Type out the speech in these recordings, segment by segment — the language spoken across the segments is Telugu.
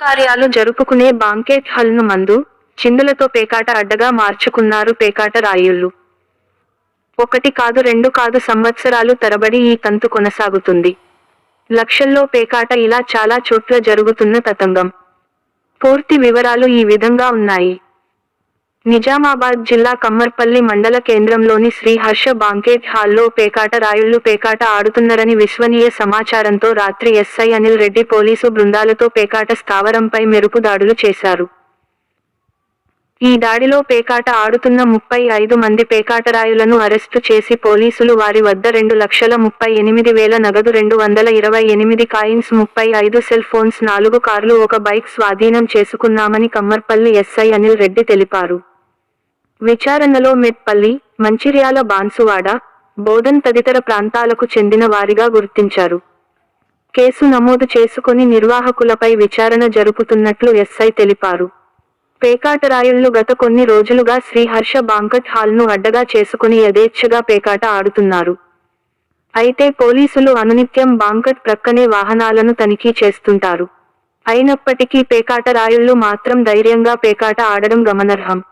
కార్యాలు జరుపుకునే బాంకెట్ హల్ను మందు చిందులతో పేకాట అడ్డగా మార్చుకున్నారు పేకాట రాయుళ్ళు ఒకటి కాదు రెండు కాదు సంవత్సరాలు తరబడి ఈ తంతు కొనసాగుతుంది. లక్షల్లో పేకాట ఇలా చాలా చోట్ల జరుగుతున్న తతంగం. పూర్తి వివరాలు ఈ విధంగా ఉన్నాయి. నిజామాబాద్ జిల్లా కమ్మర్పల్లి మండల కేంద్రంలోని శ్రీ హర్ష బాంకేట్ హాల్లో పేకాట రాయుళ్ళు పేకాట ఆడుతున్నారని విశ్వనీయ సమాచారంతో రాత్రి ఎస్ఐ అనిల్ రెడ్డి పోలీసు బృందాలతో పేకాట స్థావరంపై మెరుపు దాడులు చేశారు. ఈ దాడిలో పేకాట ఆడుతున్న ముప్పై ఐదు మంది పేకాటరాయులను అరెస్టు చేసి పోలీసులు వారి వద్ద రెండు లక్షల ముప్పై ఎనిమిది వేల నగదు రెండు వందల ఇరవై ఎనిమిది కాయిన్స్ ముప్పై ఐదు సెల్ ఫోన్స్ నాలుగు కార్లు ఒక బైక్ స్వాధీనం చేసుకున్నామని కమ్మర్పల్లి ఎస్ఐ అనిల్ రెడ్డి తెలిపారు. విచారణలో మెట్పల్లి మంచిర్యాల బాన్సువాడ బోధన్ తదితర ప్రాంతాలకు చెందిన వారిగా గుర్తించారు. కేసు నమోదు చేసుకుని నిర్వాహకులపై విచారణ జరుపుతున్నట్లు ఎస్ఐ తెలిపారు. పేకాటరాయుళ్ళు గత కొన్ని రోజులుగా శ్రీహర్ష బాంకట్ హాల్ను అడ్డగా చేసుకుని యథేచ్ఛగా పేకాట ఆడుతున్నారు. అయితే పోలీసులు అనునిత్యం బాంకట్ ప్రక్కనే వాహనాలను తనిఖీ చేస్తుంటారు. అయినప్పటికీ పేకాటరాయుళ్ళు మాత్రం ధైర్యంగా పేకాట ఆడడం గమనార్హం.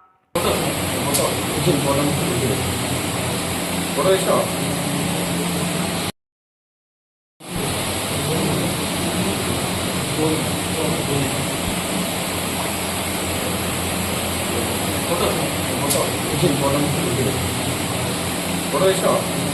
でボタンを押しる。これでしょ。これでしょ。